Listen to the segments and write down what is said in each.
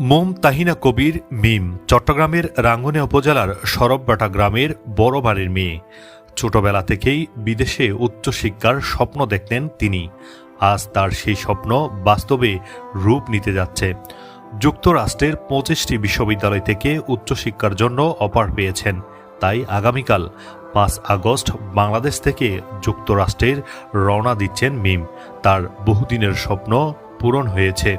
মোম তাহিনা কবির মিম চট্টগ্রামের রাঙ্গুনিয়া উপজেলার সরববাটা গ্রামের বড় বাড়ির মেয়ে। ছোটবেলা থেকেই বিদেশে উচ্চশিক্ষার স্বপ্ন দেখতেন তিনি। আজ তার সেই স্বপ্ন বাস্তবে রূপ নিতে যাচ্ছে। যুক্তরাষ্ট্রের পঁচিশটি বিশ্ববিদ্যালয় থেকে উচ্চশিক্ষার জন্য অফার পেয়েছেন। তাই আগামীকাল পাঁচ আগস্ট বাংলাদেশ থেকে যুক্তরাষ্ট্রের রওনা দিচ্ছেন মিম। তার বহুদিনের স্বপ্ন পূরণ হয়েছে।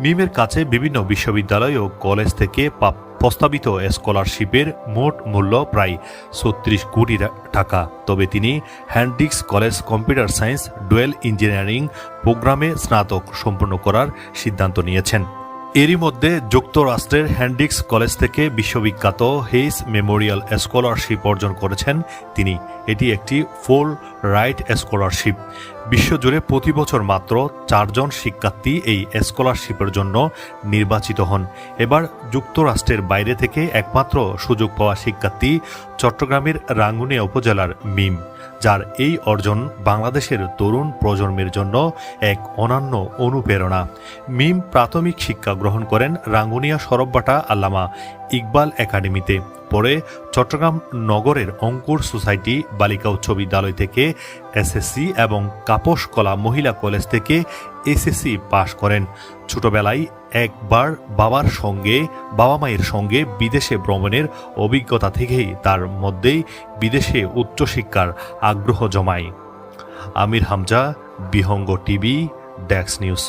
মিমের কাছে বিভিন্ন বিশ্ববিদ্যালয় ও কলেজ থেকে প্রস্তাবিত স্কলারশিপের মোট মূল্য প্রায় ছত্রিশ কোটি টাকা। তবে তিনি Hendricks college computer science dual engineering প্রোগ্রামে স্নাতক সম্পন্ন করার সিদ্ধান্ত নিয়েছেন। এরই মধ্যে যুক্তরাষ্ট্রের হ্যান্ডিক্স কলেজ থেকে বিশ্ববিখ্যাত হেইস মেমোরিয়াল স্কলারশিপ অর্জন করেছেন তিনি। এটি একটি ফুল রাইট স্কলারশিপ। বিশ্বজুড়ে প্রতি বছর মাত্র চারজন শিক্ষার্থী এই স্কলারশিপের জন্য নির্বাচিত হন। এবার যুক্তরাষ্ট্রের বাইরে থেকে একমাত্র সুযোগ পাওয়া শিক্ষার্থী চট্টগ্রামের রাঙ্গুনিয়া উপজেলার মিম, যার এই অর্জন বাংলাদেশের তরুণ প্রজন্মের জন্য এক অনন্য অনুপ্রেরণা। মিম প্রাথমিক শিক্ষা গ্রহণ করেন রাঙ্গুনিয়া সরববাটা আল্লামা ইকবাল একাডেমিতে। পরে চট্টগ্রাম নগরের অঙ্কুর সোসাইটি বালিকা উচ্চ বিদ্যালয় থেকে এসএসসি এবং কাপস কলা মহিলা কলেজ থেকে এসএসসি পাশ করেন। ছোটবেলায় একবার বাবার সঙ্গে, বাবা মায়ের সঙ্গে বিদেশে ভ্রমণের অভিজ্ঞতা থেকেই তার মধ্যেই বিদেশে উচ্চশিক্ষার আগ্রহ জমায়। আমির হামজা, বিহঙ্গ টিভি ড্যাক্স নিউজ।